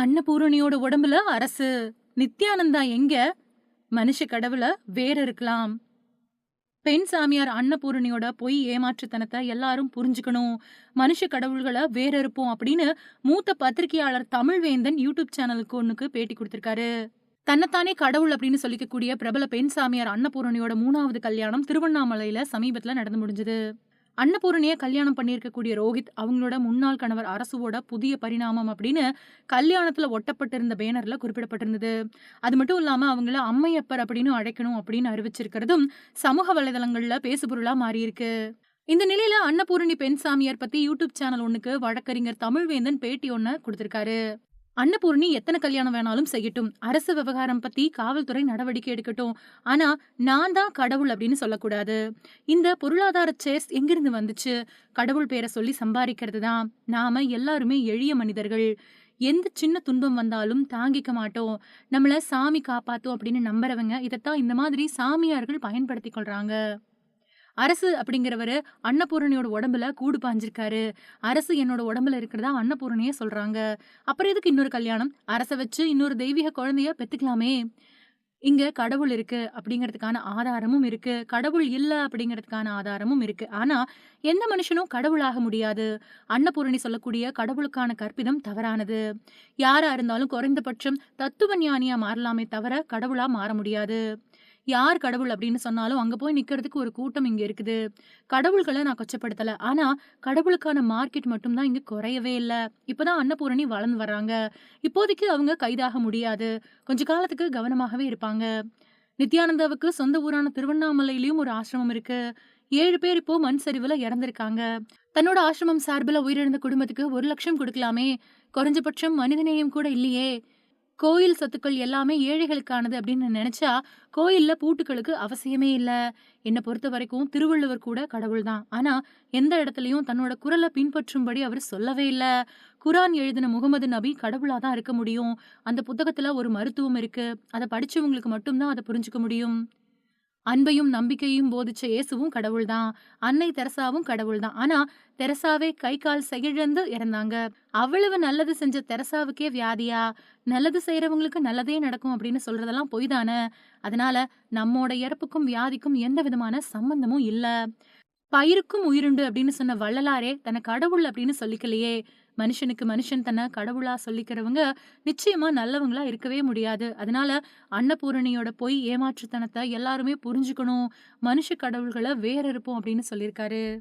அன்னபூரணியோட உடம்புல அரசு நித்யானந்தா எங்க? மனுஷ கடவுள வேற இருக்கலாம். பெண் சாமியார் அன்னபூரணியோட பொய் ஏமாற்றுத்தனத்தை எல்லாரும் புரிஞ்சுக்கணும். மனுஷ கடவுள்களை வேற இருப்போம் அப்படின்னு மூத்த பத்திரிகையாளர் தமிழ்வேந்தன் யூடியூப் சேனலுக்கு ஒண்ணுக்கு பேட்டி கொடுத்திருக்காரு. தன்னைத்தானே கடவுள் அப்படின்னு சொல்லிக்கக்கூடிய பிரபல பெண் சாமியார் அன்னபூரணியோட மூணாவது கல்யாணம் திருவண்ணாமலையில சமீபத்துல நடந்து முடிஞ்சது. அன்னபூரணியை கல்யாணம் பண்ணியிருக்கக்கூடிய ரோஹித் அவங்களோட முன்னாள் கணவர் அரசுவோட புதிய பரிணாமம் அப்படின்னு கல்யாணத்துல ஒட்டப்பட்டிருந்த பேனர்ல குறிப்பிடப்பட்டிருந்தது. அது மட்டும் இல்லாம அவங்கள அம்மையப்பர் அப்படின்னு அழைக்கணும் அப்படின்னு அறிவிச்சிருக்கிறதும் சமூக வலைதளங்கள்ல பேசுபொருளா மாறியிருக்கு. இந்த நிலையில அன்னபூரணி பெண் சாமியார் பத்தி யூடியூப் சேனல் ஒன்றுக்கு வழக்கறிஞர் தமிழ்வேந்தன் பேட்டி ஒன்று கொடுத்திருக்காரு. அன்னபூர்ணி எத்தனை கல்யாணம் வேணாலும் செய்யட்டும். அரசு விவகாரம் பத்தி காவல்துறை நடவடிக்கை எடுக்கட்டும். ஆனா நான் தான் கடவுள் அப்படின்னு சொல்லக்கூடாது. இந்த பொருளாதார சேஸ் எங்கிருந்து வந்துச்சு? கடவுள் பேரை சொல்லி சம்பாதிக்கிறது தான். நாம எல்லாருமே எளிய மனிதர்கள். எந்த சின்ன துன்பம் வந்தாலும் தாங்கிக்க மாட்டோம். நம்மள சாமி காப்பாத்தும் அப்படின்னு நம்புறவங்க இதைத்தான் இந்த மாதிரி சாமியார்கள் பயன்படுத்தி கொள்றாங்க. அரசு அப்படிங்கிறவரு அன்னபூரணியோட உடம்புல கூடு பாஞ்சிருக்காரு. அரசு என்னோட உடம்புல இருக்கிறதா அன்னபூரணியே சொல்றாங்க. அப்புறம் எதுக்கு இன்னொரு கல்யாணம்? அரசை வச்சு இன்னொரு தெய்வீக குழந்தைய பெத்துக்கலாமே. இங்க கடவுள் இருக்கு அப்படிங்கிறதுக்கான ஆதாரமும் இருக்கு. கடவுள் இல்ல அப்படிங்கிறதுக்கான ஆதாரமும் இருக்கு. ஆனா எந்த மனுஷனும் கடவுளாக முடியாது. அன்னபூரணி சொல்லக்கூடிய கடவுளுக்கான கற்பிதம் தவறானது. யாரா இருந்தாலும் குறைந்தபட்சம் தத்துவ ஞானியா மாறலாமே தவிர கடவுளா மாற முடியாது. யார் கடவுள் அப்படின்னு சொன்னாலும் அங்கே போய் நிற்கிறதுக்கு ஒரு கூட்டம் இங்கே இருக்குது. கடவுள்களை நான் கொச்சப்படுத்தலை. ஆனால் கடவுளுக்கான மார்க்கெட் மட்டும்தான் இங்கே குறையவே இல்லை. இப்போ தான் அன்னபூரணி வளர்ந்து வர்றாங்க. இப்போதைக்கு அவங்க கைதாக முடியாது. கொஞ்ச காலத்துக்கு கவனமாகவே இருப்பாங்க. நித்யானந்தாவுக்கு சொந்த ஊரான திருவண்ணாமலையிலயும் ஒரு ஆசிரமம் இருக்கு. ஏழு பேர் இப்போ மண் சரிவுல இறந்திருக்காங்க. தன்னோட ஆசிரமம் சார்பில் உயிரிழந்த குடும்பத்துக்கு ஒரு லட்சம் கொடுக்கலாமே. குறைஞ்சபட்சம் மனிதநேயம் கூட இல்லையே. கோயில் சொத்துக்கள் எல்லாமே ஏழைகளுக்கானது அப்படின்னு நினைச்சா கோயில்ல பூட்டுக்களுக்கு அவசியமே இல்லை. என்னை பொறுத்த வரைக்கும் திருவள்ளுவர் கூட கடவுள் தான். ஆனா எந்த இடத்துலையும் தன்னோட குரலை பின்பற்றும்படி அவர் சொல்லவே இல்லை. குரான் எழுதின முகமது நபி கடவுளா தான் இருக்க முடியும். அந்த புத்தகத்துல ஒரு மருத்துவம் இருக்கு. அதை படிச்சவங்களுக்கு மட்டும்தான் அதை புரிஞ்சுக்க முடியும். அன்பையும் நம்பிக்கையும் போதிச்ச இயேசுவும் கடவுள்தான். அன்னை தெரசாவும் கடவுள்தான். ஆனா தெரசாவே கை கால் செகிழந்து இறந்தாங்க. அவ்வளவு நல்லது செஞ்ச தெரசாவுக்கே வியாதியா? நல்லது செய்யறவங்களுக்கு நல்லதே நடக்கும் அப்படின்னு சொல்றதெல்லாம் பொய் தானே? அதனால நம்மோட இறப்புக்கும் வியாதிக்கும் எந்த விதமான சம்பந்தமும் இல்லை. பயிருக்கும் உயிருண்டு அப்படின்னு சொன்ன வள்ளலாரே தன்னை கடவுள் அப்படின்னு சொல்லிக்கலையே. மனுஷனுக்கு மனுஷன் தன்னை கடவுளா சொல்லிக்கிறவங்க நிச்சயமா நல்லவங்களா இருக்கவே முடியாது. அதனால அன்னபூரணியோட பொய் ஏமாற்றுத்தனத்தை எல்லாருமே புரிஞ்சுக்கணும். மனுஷ கடவுள்களை வேற இருப்போம் அப்படின்னு சொல்லியிருக்காரு.